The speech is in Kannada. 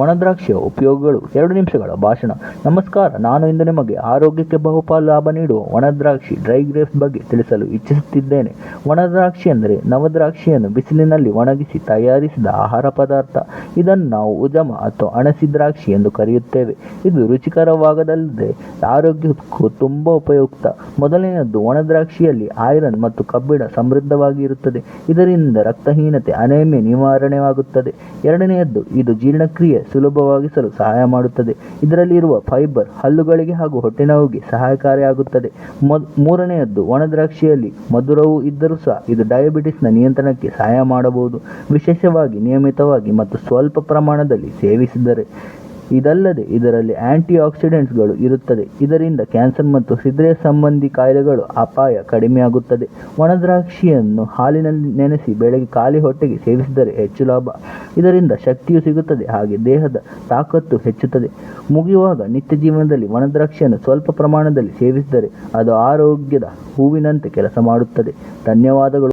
ಒಣದ್ರಾಕ್ಷಿಯ ಉಪಯೋಗಗಳು ಎರಡು ನಿಮಿಷಗಳ ಭಾಷಣ. ನಮಸ್ಕಾರ, ನಾನು ಇಂದು ನಿಮಗೆ ಆರೋಗ್ಯಕ್ಕೆ ಬಹುಪಾಲು ಲಾಭ ನೀಡುವ ಒಣದ್ರಾಕ್ಷಿ ಡ್ರೈ ಗ್ರೇಪ್ಸ್ ಬಗ್ಗೆ ತಿಳಿಸಲು ಇಚ್ಛಿಸುತ್ತಿದ್ದೇನೆ. ಒಣದ್ರಾಕ್ಷಿ ಅಂದರೆ ನವದ್ರಾಕ್ಷಿಯನ್ನು ಬಿಸಿಲಿನಲ್ಲಿ ಒಣಗಿಸಿ ತಯಾರಿಸಿದ ಆಹಾರ ಪದಾರ್ಥ. ಇದನ್ನು ನಾವು ಉಜಮ ಅಥವಾ ಅಣಸಿ ದ್ರಾಕ್ಷಿ ಎಂದು ಕರೆಯುತ್ತೇವೆ. ಇದು ರುಚಿಕರವಾಗದಲ್ಲದೆ ಆರೋಗ್ಯಕ್ಕೂ ತುಂಬ ಉಪಯುಕ್ತ. ಮೊದಲನೆಯದ್ದು ಒಣದ್ರಾಕ್ಷಿಯಲ್ಲಿ ಐರನ್ ಮತ್ತು ಕಬ್ಬಿಣ ಸಮೃದ್ಧವಾಗಿ ಇರುತ್ತದೆ ಇದರಿಂದ ರಕ್ತಹೀನತೆ, ಅನೇಮ್ಯ ನಿವಾರಣೆಯಾಗುತ್ತದೆ. ಎರಡನೆಯದ್ದು ಇದು ಜೀರ್ಣಕ್ರಿಯೆ. ಸುಲಭವಾಗಿಸಲು ಸಹಾಯ ಮಾಡುತ್ತದೆ. ಇದರಲ್ಲಿ ಇರುವ ಫೈಬರ್ ಹಲ್ಲುಗಳಿಗೆ ಹಾಗೂ ಹೊಟ್ಟೆ ನೋವಿಗೆ ಸಹಾಯಕಾರಿಯಾಗುತ್ತದೆ ಮದ್, ಮೂರನೆಯದ್ದು ಒಣದ್ರಾಕ್ಷಿಯಲ್ಲಿ ಮಧುರವೂ ಇದ್ದರೂ ಸಹ ಇದು ಡಯಾಬಿಟಿಸ್ನ ನಿಯಂತ್ರಣಕ್ಕೆ ಸಹಾಯ ಮಾಡಬಹುದು. ವಿಶೇಷವಾಗಿ ನಿಯಮಿತವಾಗಿ ಮತ್ತು ಸ್ವಲ್ಪ ಪ್ರಮಾಣದಲ್ಲಿ ಸೇವಿಸಿದರೆ ಇದಲ್ಲದೆ ಇದರಲ್ಲಿ ಆಂಟಿ ಆಕ್ಸಿಡೆಂಟ್ಸ್ಗಳು ಇರುತ್ತದೆ. ಇದರಿಂದ ಕ್ಯಾನ್ಸರ್ ಮತ್ತು ಹೃದಯ ಸಂಬಂಧಿ ಕಾಯಿಲೆಗಳು ಅಪಾಯ ಕಡಿಮೆಯಾಗುತ್ತದೆ. ಒಣದ್ರಾಕ್ಷಿಯನ್ನು ಹಾಲಿನಲ್ಲಿ ನೆನೆಸಿ ಬೆಳಗ್ಗೆ ಖಾಲಿ ಹೊಟ್ಟೆಗೆ ಸೇವಿಸಿದರೆ ಹೆಚ್ಚು ಲಾಭ. ಇದರಿಂದ ಶಕ್ತಿಯು ಸಿಗುತ್ತದೆ ಹಾಗೆ ದೇಹದ ತಾಕತ್ತು ಹೆಚ್ಚುತ್ತದೆ. ಮುಗಿಯುವಾಗ ನಿತ್ಯ ಜೀವನದಲ್ಲಿ ಒಣದ್ರಾಕ್ಷಿಯನ್ನು ಸ್ವಲ್ಪ ಪ್ರಮಾಣದಲ್ಲಿ ಸೇವಿಸಿದರೆ ಅದು ಆರೋಗ್ಯದ ಹೂವಿನಂತೆ ಕೆಲಸ ಮಾಡುತ್ತದೆ. ಧನ್ಯವಾದಗಳು.